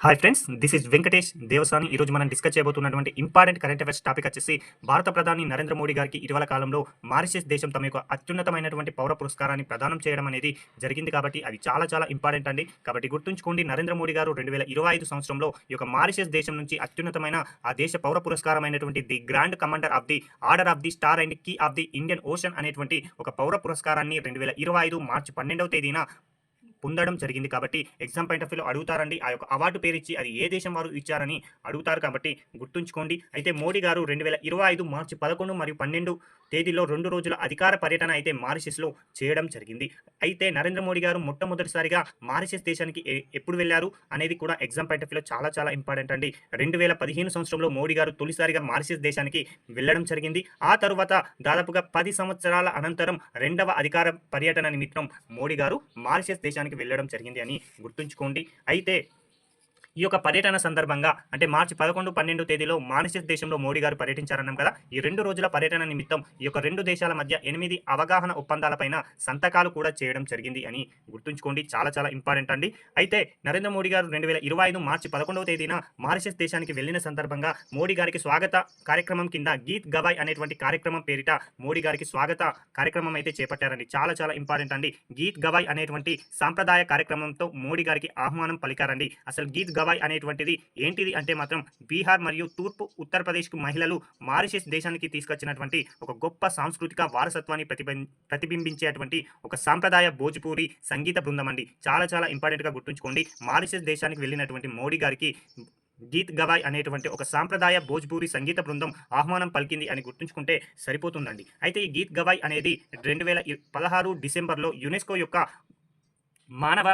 Hi friends this is Venkatesh Devasani ఈరోజు మనం discuss చేయబోతున్నటువంటి ఇంపార్టెంట్ కరెంట్ అఫైర్స్ టాపిక్ వచ్చేసి భారత ప్రధాని నరేంద్ర మోడీ గారికి ఇటీవల కాలంలో మారిషస్ దేశం తమ యొక్క అత్యున్నతమైనటువంటి పౌర పురస్కారాన్ని ప్రదానం చేయడం అనేది జరిగింది కాబట్టి అది చాలా చాలా ఇంపార్టెంట్ అండి. కాబట్టి గుర్తుంచుకోండి నరేంద్ర మోడీ గారు రెండు వేల ఇరవై ఐదు సంవత్సరంలో ఈ యొక్క మారిషస్ దేశం నుంచి అత్యున్నతమైన ఆ దేశ పౌర పురస్కారమైనటువంటి the grand commander of the order of the star and key of the Indian ocean అనేటువంటి ఒక పౌర పురస్కారాన్ని రెండు వేల ఇరవై ఐదు మార్చి పన్నెండవ తేదీన పొందడం జరిగింది కాబట్టి ఎగ్జామ్ పాయింట్ ఆఫ్ వ్యూలో అడుగుతారండి. ఆ యొక్క అవార్డు పేరు ఇచ్చి అది ఏ దేశం వారు ఇచ్చారని అడుగుతారు కాబట్టి గుర్తుంచుకోండి. అయితే మోడీ గారు రెండు వేల ఇరవై ఐదు మార్చి పదకొండు మరియు పన్నెండు తేదీలో రెండు రోజుల అధికార పర్యటన అయితే మారిషస్లో చేయడం జరిగింది. అయితే నరేంద్ర మోడీ గారు మొట్టమొదటిసారిగా మారిషస్ దేశానికి ఎ- ఎప్పుడు వెళ్ళారు అనేది కూడా ఎగ్జామ్ పాయింట్ ఆఫ్ వ్యూలో చాలా చాలా ఇంపార్టెంట్ అండి. రెండు వేల పదిహేను సంవత్సరంలో మోడీ గారు తొలిసారిగా మారిషస్ దేశానికి వెళ్ళడం జరిగింది. ఆ తరువాత దాదాపుగా పది సంవత్సరాల అనంతరం రెండవ అధికార పర్యటన నిమిత్తం మోడీ గారు మారిషస్ దేశానికి వెళ్ళడం జరిగింది అని గుర్తుంచుకోండి. అయితే ఈ యొక్క పర్యటన సందర్భంగా అంటే మార్చి పదకొండు పన్నెండు తేదీలో మారిషస్ దేశంలో మోడీ గారు పర్యటించారన్నాం కదా ఈ రెండు రోజుల పర్యటన నిమిత్తం ఈ యొక్క రెండు దేశాల మధ్య ఎనిమిది అవగాహన ఒప్పందాలపైన సంతకాలు కూడా చేయడం జరిగింది అని గుర్తుంచుకోండి. చాలా చాలా ఇంపార్టెంట్ అండి. అయితే నరేంద్ర మోడీ గారు రెండు వేల ఇరవై ఐదు మార్చి పదకొండవ తేదీన మారిషస్ దేశానికి వెళ్ళిన సందర్భంగా మోడీ గారికి స్వాగత కార్యక్రమం కింద గీత్ గవాయ్ అనేటువంటి కార్యక్రమం పేరిట మోడీ గారికి స్వాగత కార్యక్రమం అయితే చేపట్టారండి. చాలా చాలా ఇంపార్టెంట్ అండి. గీత్ గవాయ్ అనేటువంటి సాంప్రదాయ కార్యక్రమంతో మోడీ గారికి ఆహ్వానం పలికారండి. అసలు గీత్ గవాయ్ అనేటువంటిది. ఏంటిది అంటే మాత్రం బీహార్ మరియు తూర్పు ఉత్తరప్రదేశ్కు మహిళలు మారిషస్ దేశానికి తీసుకొచ్చినటువంటి ఒక గొప్ప సాంస్కృతిక వారసత్వాన్ని ప్రతిబిం ప్రతిబింబించేటువంటి ఒక సాంప్రదాయ భోజ్పూరి సంగీత బృందం అండి. చాలా చాలా ఇంపార్టెంట్గా గుర్తుంచుకోండి. మారిషస్ దేశానికి వెళ్ళినటువంటి మోడీ గారికి గీత్ గవాయ్ అనేటువంటి ఒక సాంప్రదాయ భోజ్పూరి సంగీత బృందం ఆహ్వానం పలికింది అని గుర్తుంచుకుంటే సరిపోతుందండి. అయితే ఈ గీత్ గవాయ్ అనేది రెండు వేల పదహారు డిసెంబర్లో యునెస్కో యొక్క మానవ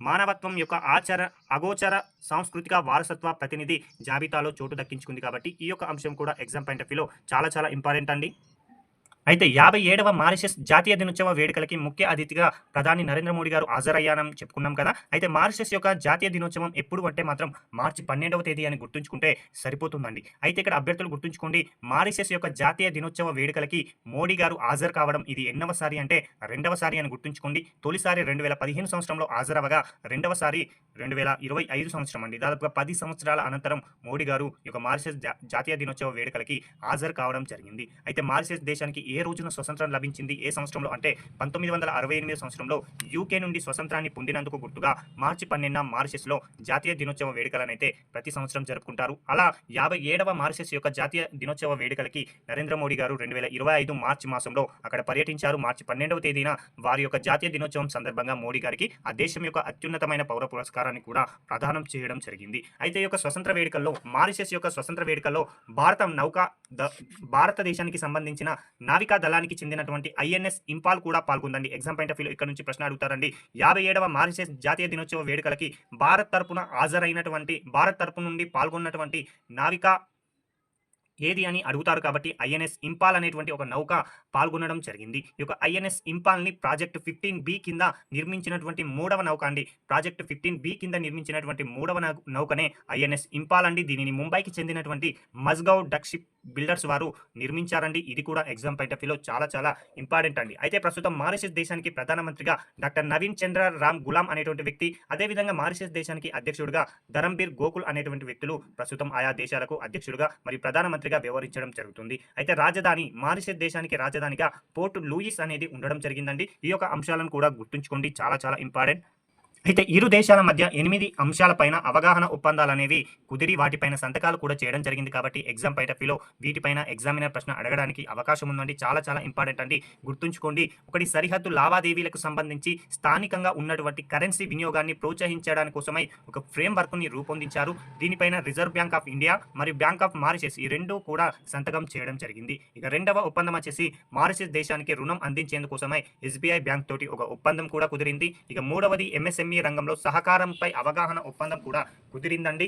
మానవత్వం యొక్క ఆచార అగోచర సాంస్కృతిక వారసత్వ ప్రతినిధి జాబితాలో చోటు దక్కించుకుంది కాబట్టి ఈ యొక్క అంశం కూడా ఎగ్జామ్ పాయింట్ ఆఫ్ వ్యూలో చాలా చాలా ఇంపార్టెంట్ అండి. అయితే యాభై ఏడవ మారిషస్ జాతీయ దినోత్సవ వేడుకలకి ముఖ్య అతిథిగా ప్రధాని నరేంద్ర మోడీ గారు హాజరయ్యానని చెప్పుకున్నాం కదా. అయితే మారిషస్ యొక్క జాతీయ దినోత్సవం ఎప్పుడు అంటే మాత్రం మార్చి పన్నెండవ తేదీ అని గుర్తుంచుకుంటే సరిపోతుందండి. అయితే ఇక్కడ అభ్యర్థులు గుర్తుంచుకోండి మారిషస్ యొక్క జాతీయ దినోత్సవ వేడుకలకి మోడీ గారు హాజరు కావడం ఇది ఎన్నవసారి అంటే రెండవసారి అని గుర్తుంచుకోండి. తొలిసారి రెండు వేల పదిహేను సంవత్సరంలో హాజరవగా రెండవసారి రెండు వేల ఇరవై ఐదు సంవత్సరం అండి. దాదాపుగా పది సంవత్సరాల అనంతరం మోడీ గారు ఈ యొక్క మారిషస్ జాతీయ దినోత్సవ వేడుకలకి హాజరు కావడం జరిగింది. అయితే మారిషస్ దేశానికి ఏ ఏ రోజున స్వతంత్రం లభించింది? ఏ సంవత్సరంలో? అంటే పంతొమ్మిది వందల అరవై ఎనిమిది సంవత్సరంలో యూకే నుండి స్వతంత్రాన్ని పొందినందుకు గుర్తుగా మార్చి పన్నెండున మారిషస్లో జాతీయ దినోత్సవ వేడుకలనైతే ప్రతి సంవత్సరం జరుపుకుంటారు. అలా యాభై ఏడవ మారిషస్ యొక్క జాతీయ దినోత్సవ వేడుకలకి నరేంద్ర మోడీ గారు రెండు వేల ఇరవై ఐదు మార్చి మాసంలో అక్కడ పర్యటించారు. మార్చి పన్నెండవ తేదీన వారి యొక్క జాతీయ దినోత్సవం సందర్భంగా మోడీ గారికి ఆ దేశం యొక్క అత్యున్నతమైన పౌర పురస్కారాన్ని కూడా ప్రదానం చేయడం జరిగింది. అయితే ఈ యొక్క స్వతంత్ర వేడుకల్లో మారిషస్ యొక్క స్వతంత్ర వేడుకల్లో భారత నౌక భారతదేశానికి సంబంధించిన నావిక దళానికి చెందినటువంటి ఐఎన్ఎస్ ఇంపాల్ కూడా పాల్గొందండి. ఎగ్జామ్ పాయింట్ ఆఫ్ వ్యూలో ఇక్కడ నుంచి ప్రశ్న అడుగుతారండి. యాభై ఏడవ మారిషస్ జాతీయ దినోత్సవ వేడుకలకి భారత్ తరపున హాజరైనటువంటి భారత్ తరపు నుండి పాల్గొన్నటువంటి నావికా ఏది అని అడుగుతారు కాబట్టి ఐఎన్ఎస్ ఇంపాల్ అనేటువంటి ఒక నౌక పాల్గొనడం జరిగింది. ఈ యొక్క ఐఎన్ఎస్ ఇంపాల్ని ప్రాజెక్ట్ ఫిఫ్టీన్ బి కింద నిర్మించినటువంటి మూడవ నౌక అండి. ప్రాజెక్ట్ ఫిఫ్టీన్ బి కింద నిర్మించినటువంటి మూడవ నౌకనే ఐఎన్ఎస్ ఇంపాల్ అండి. దీనిని ముంబైకి చెందినటువంటి మజ్గౌ డక్షిప్ బిల్డర్స్ వారు నిర్మించారండి. ఇది కూడా ఎగ్జామ్ పాయింట్ ఆఫ్ వ్యూలో చాలా చాలా ఇంపార్టెంట్ అండి. అయితే ప్రస్తుతం మారిషస్ దేశానికి ప్రధానమంత్రిగా డాక్టర్ నవీన్ చంద్ర రామ్ గులాం అనేటువంటి వ్యక్తి అదేవిధంగా మారిషస్ దేశానికి అధ్యక్షుడిగా ధరంబీర్ గోకుల్ అనేటువంటి వ్యక్తులు ప్రస్తుతం ఆయా దేశాలకు అధ్యక్షుడిగా మరియు ప్రధానమంత్రిగా వ్యవహరించడం జరుగుతుంది. అయితే రాజధాని మారిషస్ దేశానికి రాజధానిగా పోర్ట్ లూయిస్ అనేది ఉండడం జరిగిందండి. ఈ యొక్క అంశాలను కూడా గుర్తుంచుకోండి. చాలా చాలా ఇంపార్టెంట్. అయితే ఇరు దేశాల మధ్య ఎనిమిది అంశాలపైన అవగాహన ఒప్పందాలు అనేవి కుదిరి వాటిపైన సంతకాలు కూడా చేయడం జరిగింది కాబట్టి ఎగ్జామ్ పాయింట్ వీటిపైన ఎగ్జామినర్ ప్రశ్న అడగడానికి అవకాశం ఉందండి. చాలా చాలా ఇంపార్టెంట్ అండి. గుర్తుంచుకోండి ఒకటి సరిహద్దు లావాదేవీలకు సంబంధించి స్థానికంగా ఉన్నటువంటి కరెన్సీ వినియోగాన్ని ప్రోత్సహించడానికి కోసమై ఒక ఫ్రేమ్ వర్క్ని రూపొందించారు. దీనిపైన రిజర్వ్ బ్యాంక్ ఆఫ్ ఇండియా మరియు బ్యాంక్ ఆఫ్ మారిషస్ ఈ రెండు కూడా సంతకం చేయడం జరిగింది. ఇక రెండవ ఒప్పందం వచ్చేసి మారిషస్ దేశానికి రుణం అందించేందుకోసమై ఎస్బీఐ బ్యాంక్ తోటి ఒక ఒప్పందం కూడా కుదిరింది. ఇక మూడవది ఎంఎస్ఎం ఎంఎస్ఎంఈ రంగంలో సహకారంపై అవగాహన ఒప్పందం కూడా కుదిరిందండి.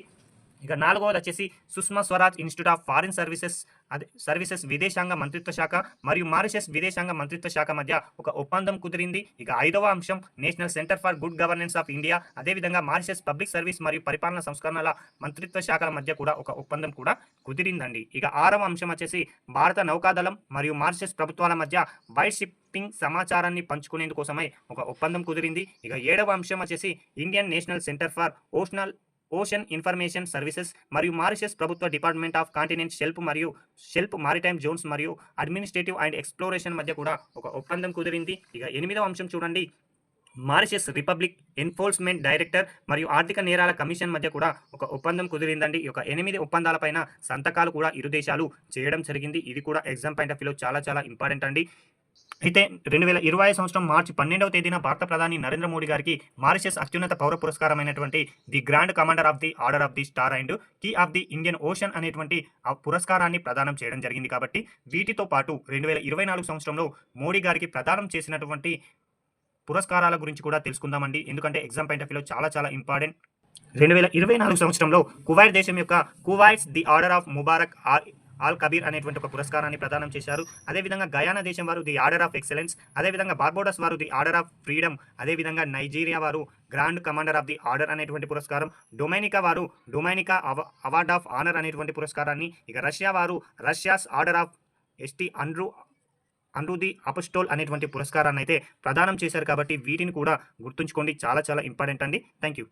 ఇక నాలుగవది వచ్చేసి Sushma Swaraj institute of foreign services అదే సర్వీసెస్ విదేశాంగ మంత్రిత్వ శాఖ మరియు మారిషస్ విదేశాంగ మంత్రిత్వ శాఖ మధ్య ఒక ఒప్పందం కుదిరింది. ఇక ఐదవ అంశం national centre for good governance of India అదేవిధంగా మారిషస్ పబ్లిక్ సర్వీస్ మరియు పరిపాలన సంస్కరణల మంత్రిత్వ శాఖల మధ్య కూడా ఒక ఒప్పందం కూడా కుదిరిందండి. ఇక ఆరవ అంశం వచ్చేసి భారత నౌకాదళం మరియు మారిషస్ ప్రభుత్వాల మధ్య వైట్ షిప్పింగ్ సమాచారాన్ని పంచుకునేందుకోసమై ఒక ఒప్పందం కుదిరింది. ఇక ఏడవ అంశం వచ్చేసి Indian national centre for oceanal ocean information services మరియు మారిషస్ ప్రభుత్వ డిపార్ట్మెంట్ ఆఫ్ కాంటినెంట్ షెల్ప్ మరియు షెల్ప్ మారిటైమ్ జోన్స్ మరియు అడ్మినిస్ట్రేటివ్ అండ్ ఎక్స్ప్లోరేషన్ మధ్య కూడా ఒక ఒప్పందం కుదిరింది. ఇక ఎనిమిదవ అంశం చూడండి. మారిషస్ రిపబ్లిక్ ఎన్ఫోర్స్మెంట్ డైరెక్టర్ మరియు ఆర్థిక నేరాల కమిషన్ మధ్య కూడా ఒక ఒప్పందం కుదిరిందండి. ఈ యొక్క ఎనిమిది ఒప్పందాలపైన సంతకాలు కూడా ఇరు దేశాలు చేయడం జరిగింది. ఇది కూడా ఎగ్జామ్ పాయింట్ ఆఫ్ వ్యూలో చాలా చాలా ఇంపార్టెంట్ అండి. అయితే రెండు వేల ఇరవై సంవత్సరం మార్చి పన్నెండవ తేదీన భారత ప్రధాని నరేంద్ర మోడీ గారికి మారిషస్ అత్యున్నత పౌర పురస్కారమైనటువంటి the grand commander of the order of the star and key of the Indian ocean అనేటువంటి ఆ పురస్కారాన్ని ప్రదానం చేయడం జరిగింది కాబట్టి వీటితో పాటు రెండు వేల ఇరవై నాలుగు సంవత్సరంలో మోడీ గారికి ప్రదానం చేసినటువంటి పురస్కారాల గురించి కూడా తెలుసుకుందామండి. ఎందుకంటే ఎగ్జామ్ పాయింట్ ఆఫ్ వ్యూలో చాలా చాలా ఇంపార్టెంట్ రెండు వేల ఇరవై నాలుగు సంవత్సరంలో కువైట్ దేశం యొక్క Kuwait's the order of Mubarak al Kabeer అనేటువంటి ఒక పురస్కారాన్ని ప్రదానం చేశారు. అదేవిధంగా గయానా దేశం వారు ది ఆర్డర్ ఆఫ్ ఎక్సలెన్స్ అదేవిధంగా బార్బోడస్ వారు ది ఆర్డర్ ఆఫ్ ఫ్రీడమ్ అదేవిధంగా నైజీరియా వారు grand commander of the order అనేటువంటి పురస్కారం డొమైనికా వారు డొమైనికా అవ అవార్డ్ ఆఫ్ ఆనర్ అనేటువంటి పురస్కారాన్ని ఇక రష్యా వారు Russia's order of ST Andrew Andrew the apostle అనేటువంటి పురస్కారాన్ని అయితే ప్రదానం చేశారు కాబట్టి వీటిని కూడా గుర్తుంచుకోండి. చాలా చాలా ఇంపార్టెంట్ అండి. Thank you